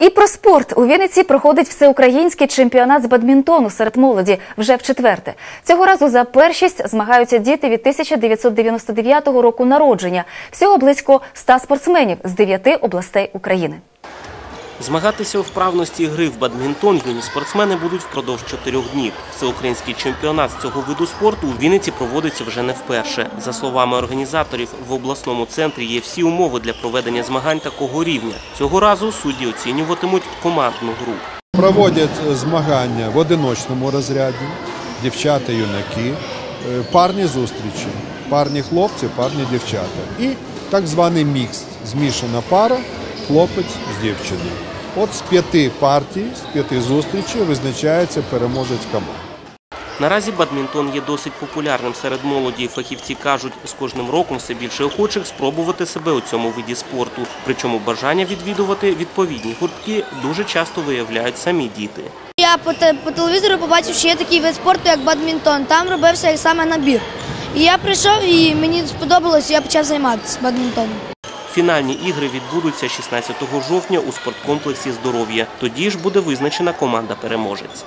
І про спорт у Вінниці проходить всеукраїнський чемпіонат з бадмінтону серед молоді вже в четверте. Цього разу за першість змагаються діти від 1999 року народження. Всього близько 100 спортсменів з 9 областей України. Змагатися у вправності гри в бадмінтон юні спортсмени будуть впродовж чотирьох днів. Всеукраїнський чемпіонат з цього виду спорту у Вінниці проводиться вже не вперше. За словами організаторів, в обласному центрі є всі умови для проведення змагань такого рівня. Цього разу судді оцінюватимуть командну гру. Проводять змагання в одиночному розряді, дівчата, юнаки, е, парні зустрічі, парні хлопці, парні дівчата. І так званий мікс, змішана пара, хлопець з дівчиною. От з п'яти партій, з п'яти зустрічей визначається переможець команд. Наразі бадмінтон є досить популярним серед молоді. Фахівці кажуть, з кожним роком все більше охочих спробувати себе у цьому виді спорту. Причому бажання відвідувати відповідні гуртки дуже часто виявляють самі діти. Я по, те- по телевізору побачив, що є такий вид спорту, як бадмінтон. Там робився саме набір. І я прийшов і мені сподобалось, і я почав займатися бадмінтоном. Фінальні ігри відбудуться 16 жовтня у спорткомплексі здоров'я. Тоді ж буде визначена команда переможець.